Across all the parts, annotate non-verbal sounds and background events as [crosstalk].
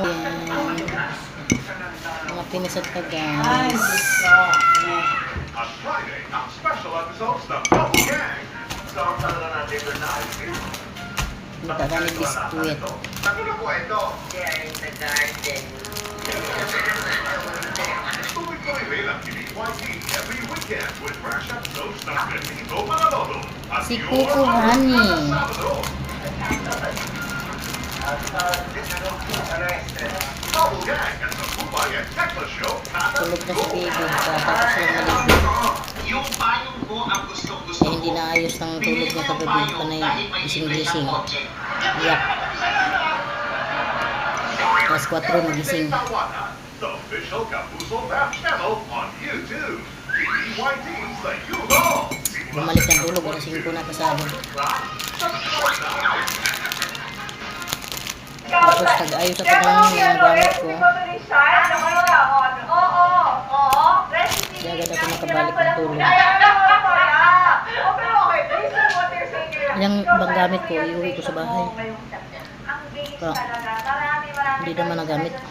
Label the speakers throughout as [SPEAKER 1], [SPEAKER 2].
[SPEAKER 1] Mga pinisat pa guys.
[SPEAKER 2] Ang
[SPEAKER 1] ka ni biskuit. Si Kuko Honey. Tulog na si baby. Tatapos lang maligo.
[SPEAKER 3] Yung payong ko ang gusto-gusto
[SPEAKER 1] Eh, hindi naayos ng tulog niya kagabi. Panay gising-gising. Yak. Alas 4 nagising.
[SPEAKER 2] Tawanan, the official Kapuso channel on YouTube. The You Know.
[SPEAKER 1] Bumalik ng tulog. Alas 5 na kasama. Tapos nag-ayos ako ng mga gamit ko. Di agad ako nakabalik. Ng tulog. [laughs] Yung ibang gamit ko, iuwi ko sa bahay. Pa, hindi naman nagamit.
[SPEAKER 4] Iba,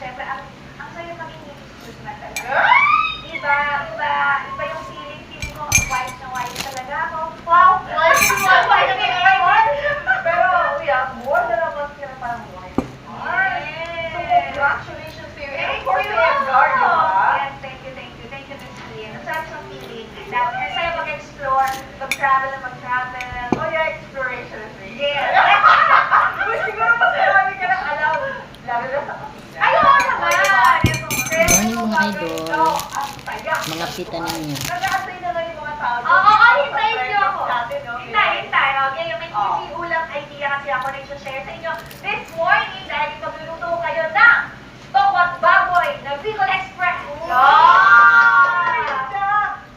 [SPEAKER 1] idol. Mga pita ninyo.
[SPEAKER 4] Nag-aantay na lang yung mga tao. Oo, oo, hintayin niyo ako. Hintay, hintay. Okay, yung may easy ulam idea kasi ako nag-share sa inyo this morning dahil magluluto kayo ng Tokot Baboy na Bicol Express.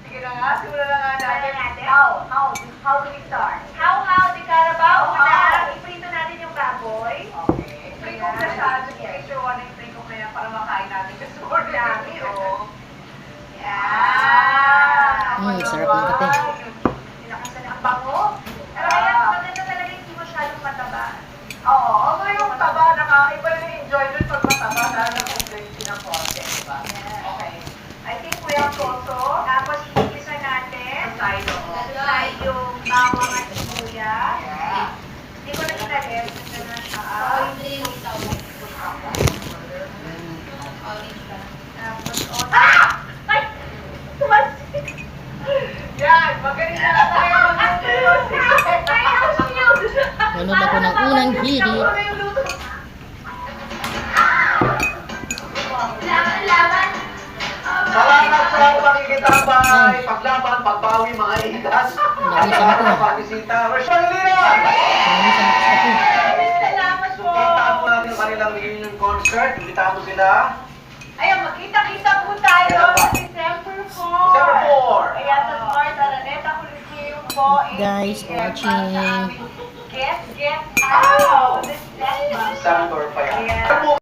[SPEAKER 4] Sige na nga, simulan na nga natin. How? How? How do we start? How, how, di Carabao? Una, iprito natin yung baboy. Okay.
[SPEAKER 5] Ba? Okay.
[SPEAKER 4] I think we have also. Tapos igigisa natin.
[SPEAKER 5] Oo.
[SPEAKER 4] Lalagay yung bawang at sibuyas.
[SPEAKER 5] Yeah.
[SPEAKER 4] Hindi ko na inalit. Ito na siya. Tapos, oh. Ah! Ay! Tumasik!
[SPEAKER 5] Yan, magaling na tayo
[SPEAKER 4] shield!
[SPEAKER 1] Nanood ako ng unang hirit.
[SPEAKER 5] Pakikitambay, paglaban, pagbawi, mga idas.
[SPEAKER 1] Nagisan ko.
[SPEAKER 5] Rochelle
[SPEAKER 1] kape.
[SPEAKER 4] Salamat po.
[SPEAKER 5] Mo natin ang kanilang reunion concert. Imbitahan mo sila.
[SPEAKER 4] Ayun, magkita-kita po tayo sa December 4.
[SPEAKER 5] December 4.
[SPEAKER 4] Ayan, sa Smart Araneta Coliseum po.
[SPEAKER 1] Guys, watching.
[SPEAKER 4] Get, get out!
[SPEAKER 5] December pa yan.
[SPEAKER 4] Ayan.